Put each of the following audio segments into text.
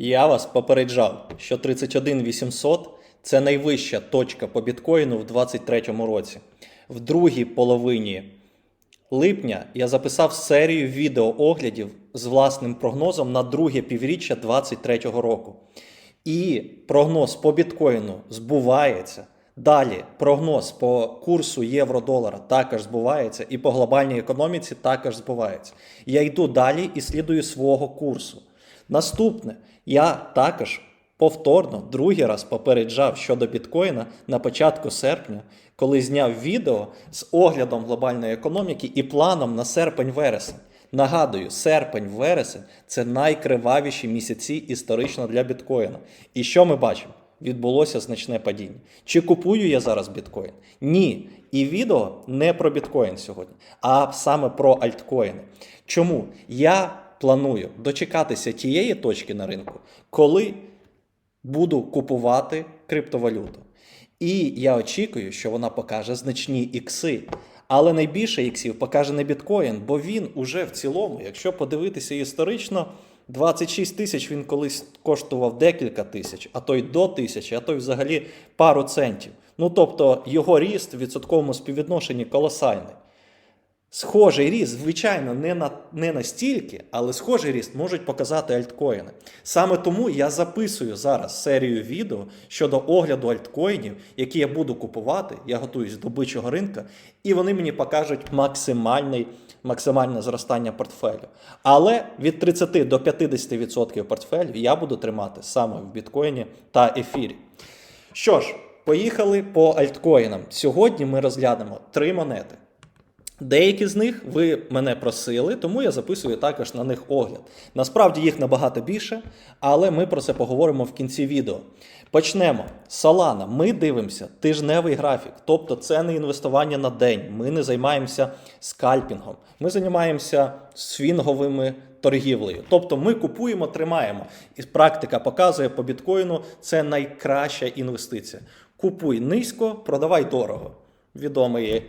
Я вас попереджав, що 31 800 – це найвища точка по біткоїну в 2023 році. В другій половині липня я записав серію відеооглядів з власним прогнозом на друге півріччя 2023 року. І прогноз по біткоїну збувається. Далі прогноз по курсу євро-долара також збувається, і по глобальній економіці також збувається. Я йду далі і слідую свого курсу. Наступне, я також повторно другий раз попереджав щодо біткоїна на початку серпня, коли зняв відео з оглядом глобальної економіки і планом на серпень-вересень. Нагадую, серпень-вересень це найкривавіші місяці історично для біткоїна. І що ми бачимо? Відбулося значне падіння. Чи купую я зараз біткоін? Ні. І відео не про біткоін сьогодні, а саме про альткоїни. Чому? Я планую дочекатися тієї точки на ринку, коли буду купувати криптовалюту. І я очікую, що вона покаже значні ікси. Але найбільше іксів покаже не біткоін, бо він уже в цілому, якщо подивитися історично, 26 тисяч він колись коштував декілька тисяч, а то й до тисячі, а то й взагалі пару центів. Ну тобто його ріст в відсотковому співвідношенні колосальний. Схожий ріст, звичайно, не на не настільки, але схожий ріст можуть показати альткоїни. Саме тому я записую зараз серію відео щодо огляду альткоїнів, які я буду купувати. Я готуюсь до бичого ринка, і вони мені покажуть максимальний, максимальне зростання портфелю. Але від 30 до 50% портфелю я буду тримати саме в біткоїні та ефірі. Що ж, поїхали по альткоїнам. Сьогодні ми розглянемо три монети. Деякі з них ви мене просили, тому я записую також на них огляд. Насправді їх набагато більше, але ми про це поговоримо в кінці відео. Почнемо. Solana. Ми дивимося тижневий графік, тобто це не інвестування на день. Ми не займаємося скальпінгом. Ми займаємося свінговими торгівлею. Тобто ми купуємо, тримаємо. І практика показує по біткоїну це найкраща інвестиція. Купуй низько, продавай дорого. Відомий.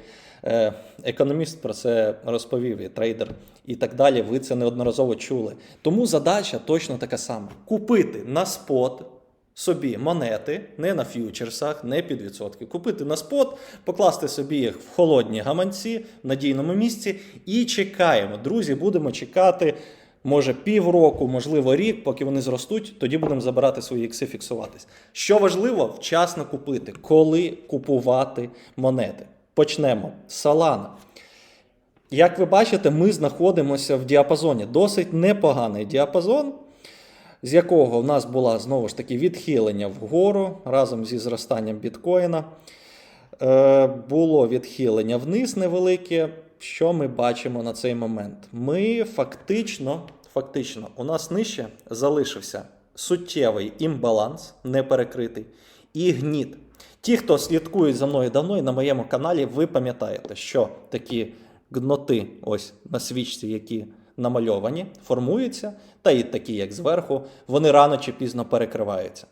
Е, Економіст про це розповів, і трейдер і так далі. Ви це неодноразово чули. Тому задача точно така сама: купити на спот собі монети, не на ф'ючерсах, не під відсотки. Купити на спот, покласти собі їх в холодні гаманці в надійному місці і чекаємо. Друзі, будемо чекати. Може півроку, можливо, рік, поки вони зростуть, тоді будемо забирати свої ікси, фіксуватись. Що важливо, вчасно купити, коли купувати монети. Почнемо. Solana. Як ви бачите, ми знаходимося в діапазоні. Досить непоганий діапазон, з якого в нас була знову ж таки відхилення вгору разом зі зростанням біткоїна. Е, Було відхилення вниз невелике. Що ми бачимо на цей момент? Ми фактично, фактично, у нас нижче залишився суттєвий імбаланс, не перекритий, і гніт. Ті, хто слідкують за мною давно і на моєму каналі, ви пам'ятаєте, що такі гноти, ось на свічці, які намальовані, формуються, та і такі, як зверху, вони рано чи пізно перекриваються.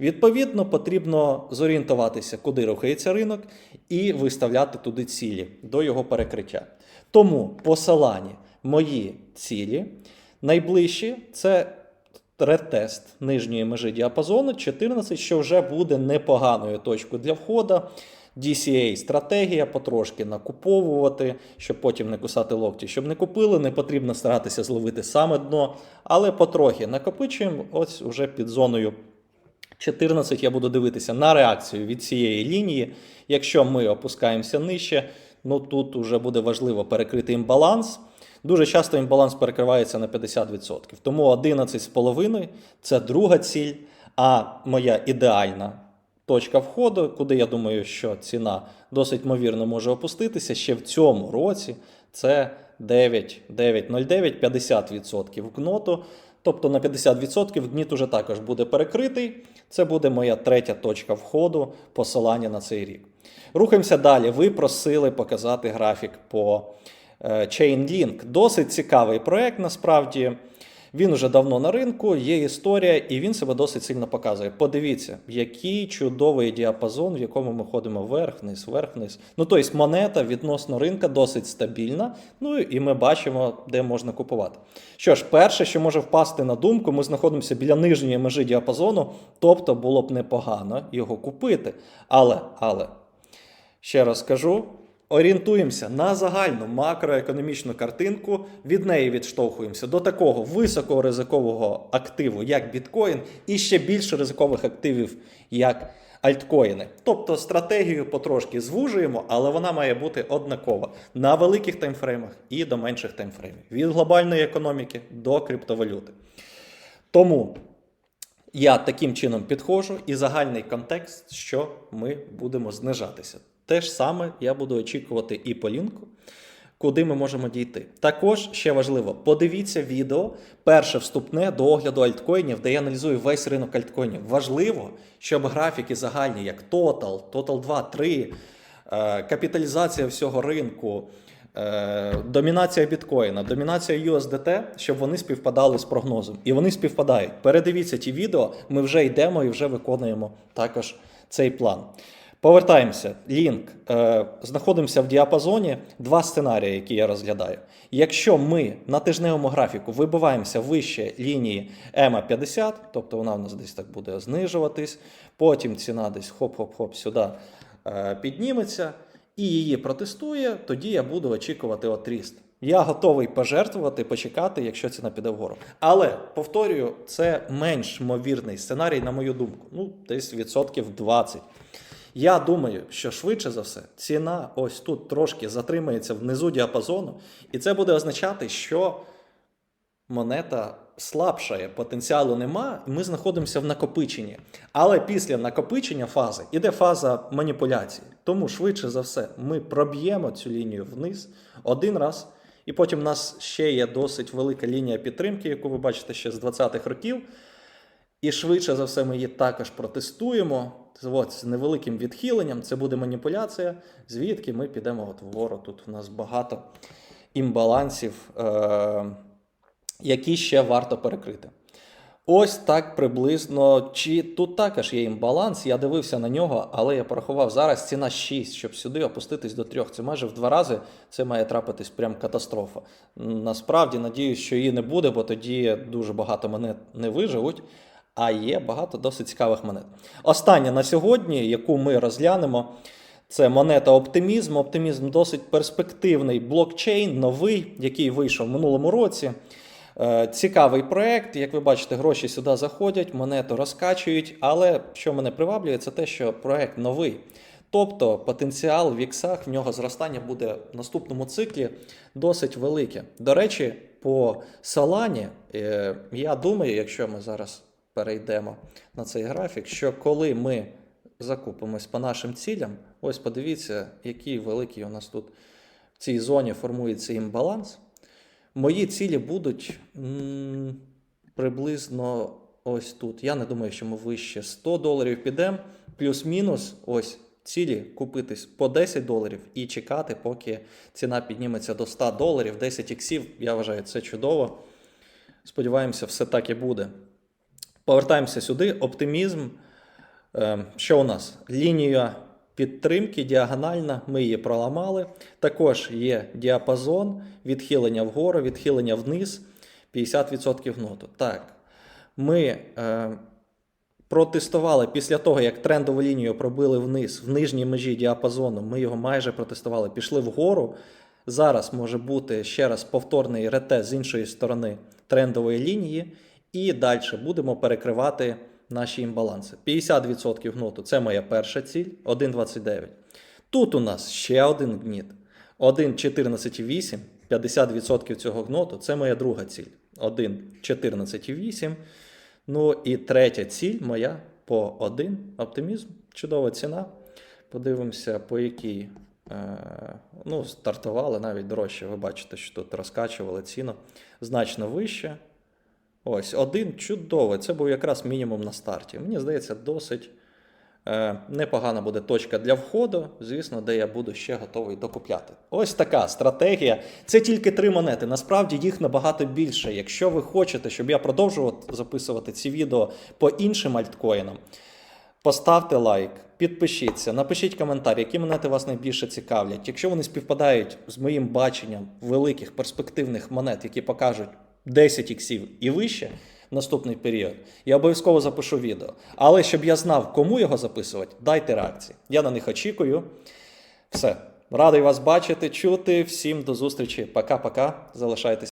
Відповідно, потрібно зорієнтуватися, куди рухається ринок, і виставляти туди цілі до його перекриття. Тому посилання мої цілі найближчі це ретест нижньої межі діапазону 14, що вже буде непоганою точкою для входу. DCA стратегія потрошки накуповувати, щоб потім не кусати локті. Щоб не купили, не потрібно старатися зловити саме дно, але потрохи накопичуємо. Ось уже під зоною 14 я буду дивитися на реакцію від цієї лінії. Якщо ми опускаємося нижче, ну тут вже буде важливо перекрити імбаланс. Дуже часто імбаланс перекривається на 50%. Тому 11,5 це друга ціль, а моя ідеальна точка входу, куди я думаю, що ціна досить ймовірно може опуститися ще в цьому році. Це 9, 9,09, 50% гноту. Тобто на 50% гніт уже також буде перекритий. Це буде моя третя точка входу посилання на цей рік. Рухаємося далі. Ви просили показати графік по Chainlink. Досить цікавий проект насправді. Він уже давно на ринку, є історія, і він себе досить сильно показує. Подивіться, який чудовий діапазон, в якому ми ходимо вверх-вниз, вверх-вниз. Ну, тобто монета відносно ринка досить стабільна. Ну і ми бачимо, де можна купувати. Що ж, перше, що може впасти на думку, ми знаходимося біля нижньої межі діапазону, тобто було б непогано його купити. Але, але, ще раз скажу. Орієнтуємося на загальну макроекономічну картинку, від неї відштовхуємося до такого високоризикового активу, як біткоін, і ще більш ризикових активів, як альткоїни. Тобто стратегію потрошки звужуємо, але вона має бути однакова на великих таймфреймах і до менших таймфреймів, від глобальної економіки до криптовалюти. Тому я таким чином підходжу і загальний контекст, що ми будемо знижатися. Те ж саме я буду очікувати і по лінку, куди ми можемо дійти. Також ще важливо, подивіться відео, перше вступне до огляду альткоїнів, де я аналізую весь ринок альткоїнів. Важливо, щоб графіки загальні, як Total, Total 2, 3, е, капіталізація всього ринку. Е, Домінація біткоїна, домінація USDT, щоб вони співпадали з прогнозом. І вони співпадають. Передивіться ті відео, ми вже йдемо і вже виконуємо також цей план. Повертаємося. Лінк. Е, знаходимося в діапазоні. Два сценарії, які я розглядаю. Якщо ми на тижневому графіку вибиваємося вище лінії EMA 50, тобто вона у нас десь так буде знижуватись, потім ціна десь хоп-хоп-хоп сюди е, підніметься і її протестує, тоді я буду очікувати от ріст. Я готовий пожертвувати, почекати, якщо ціна піде вгору. Але повторюю, це менш ймовірний сценарій, на мою думку. Ну, десь відсотків 20. Я думаю, що швидше за все ціна ось тут трошки затримається внизу діапазону, і це буде означати, що монета слабшає, потенціалу нема, і ми знаходимося в накопиченні. Але після накопичення фази іде фаза маніпуляції. Тому швидше за все ми проб'ємо цю лінію вниз один раз, і потім у нас ще є досить велика лінія підтримки, яку ви бачите ще з 20-х років. І швидше за все ми її також протестуємо. От, з невеликим відхиленням, це буде маніпуляція, звідки ми підемо от вгору. Тут у нас багато імбалансів, е- які ще варто перекрити. Ось так приблизно. Чи тут також є імбаланс? Я дивився на нього, але я порахував зараз ціна 6, щоб сюди опуститись до 3. Це майже в два рази це має трапитись прям катастрофа. Насправді надіюсь, що її не буде, бо тоді дуже багато монет не виживуть. А є багато досить цікавих монет. Остання на сьогодні, яку ми розглянемо, це монета Оптимізм. Оптимізм досить перспективний блокчейн, новий, який вийшов в минулому році. Е, Цікавий проект. Як ви бачите, гроші сюди заходять, монету розкачують. Але що мене приваблює, це те, що проект новий. Тобто потенціал в іксах в нього зростання буде в наступному циклі досить велике. До речі, по Солані, е, я думаю, якщо ми зараз перейдемо на цей графік, що коли ми закупимось по нашим цілям, ось подивіться, який великий у нас тут в цій зоні формується імбаланс. Мої цілі будуть м, приблизно ось тут. Я не думаю, що ми вище 100 доларів підемо, плюс-мінус ось цілі купитись по 10 доларів і чекати, поки ціна підніметься до 100 доларів, 10 іксів. Я вважаю, це чудово. Сподіваємося, все так і буде. Повертаємося сюди. Оптимізм. Е, Що у нас? Лінія підтримки діагональна, ми її проламали. Також є діапазон, відхилення вгору, відхилення вниз, 50% ноту. Так, ми е, протестували після того, як трендову лінію пробили вниз, в нижній межі діапазону, ми його майже протестували, пішли вгору. Зараз може бути ще раз повторний ретест з іншої сторони трендової лінії. І далі будемо перекривати наші імбаланси. 50% гноту це моя перша ціль, 1,29. Тут у нас ще один гніт. 1,14,8, 50% цього гноту це моя друга ціль. 1,14,8. Ну і третя ціль моя по 1. Оптимізм. Чудова ціна. Подивимося, по якій. Е, ну, стартували навіть дорожче. Ви бачите, що тут розкачували ціну значно вище. Ось, один чудовий. Це був якраз мінімум на старті. Мені здається, досить е, непогана буде точка для входу, звісно, де я буду ще готовий докупляти. Ось така стратегія. Це тільки три монети. Насправді їх набагато більше. Якщо ви хочете, щоб я продовжував записувати ці відео по іншим альткоїнам, Поставте лайк, підпишіться, напишіть коментар, які монети вас найбільше цікавлять. Якщо вони співпадають з моїм баченням великих перспективних монет, які покажуть 10 іксів і вище наступний період, я обов'язково запишу відео. Але щоб я знав, кому його записувати, дайте реакції. Я на них очікую. Все. Радий вас бачити, чути. Всім до зустрічі. Пока-пока. Залишайтесь.